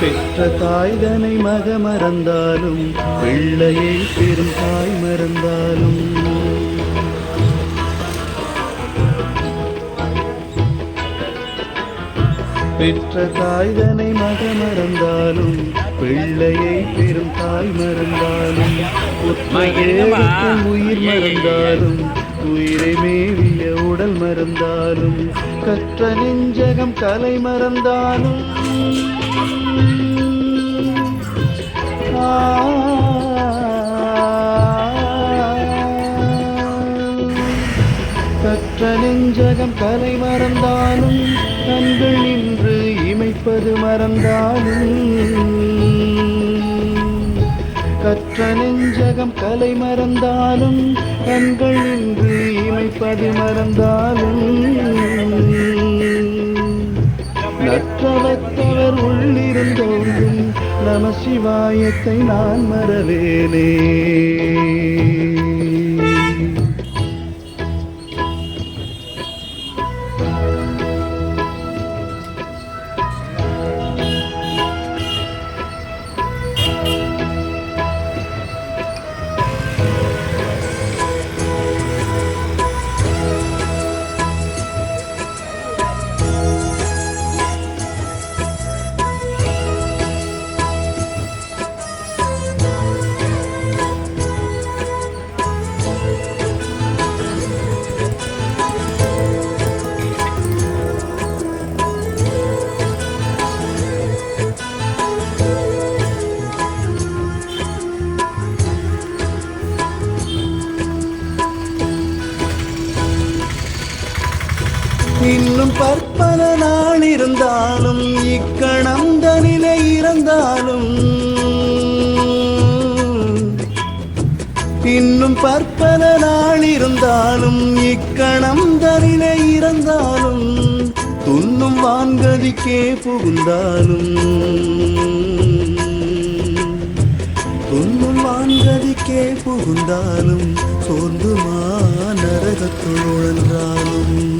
தாய்தனை மக மறந்தாலும் பிள்ளையை பெரும் தாய் மறந்தாலும். பெற்ற தாய்தனை மக மறந்தாலும் பிள்ளையை பெரும் தாய் மறந்தாலும் உயிர் மறந்தாலும் உயிரை மேவிய உடல் மறந்தாலும் கற்ற நெஞ்சகம் கலை மறந்தாலும். கற்ற நெஞ்சகம் கலை மறந்தாலும் கண்கள் நின்று இமைப்பது மறந்தாலும். கற்ற நெஞ்சகம் கலை மறந்தாலும் கண்கள் இன்று இமைப்பது மறந்தாலும். நற்றவத்தவர் உள்ளிருந்தோடும் நம சிவாயத்தை நான் மறவேனே. இன்னும் பற்பல நாள் இருந்தாலும் இக்கணம் தனிலே இருந்தாலும் இன்னும் பற்பல நாள் இருந்தாலும் இக்கணம் தனிலே இருந்தாலும் துண்ணும் வான்கதிக்கே புகுந்தாலும் துண்ணும் வான்கதிக்கே புகுந்தாலும் சோர்ந்துமா நரகத்துள் உழன்றாலும்.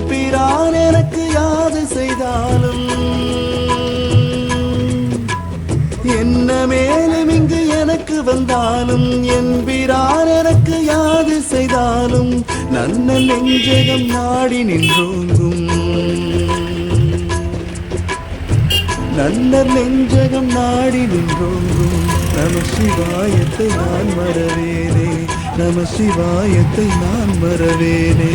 பிரான் எனக்கு யாது செய்தாலும் என்ன மேலும் இங்கு எனக்கு வந்தாலும் என் பிரான் எனக்கு யாது செய்தாலும் நன்ன நெஞ்சகம் நாடி நின்றோங்கும். நன்னர் நெஞ்சகம் நாடி நின்றோங்கும். நம சிவாயத்தை நான் மறவேனே. நம சிவாயத்தை நான் மறவேனே.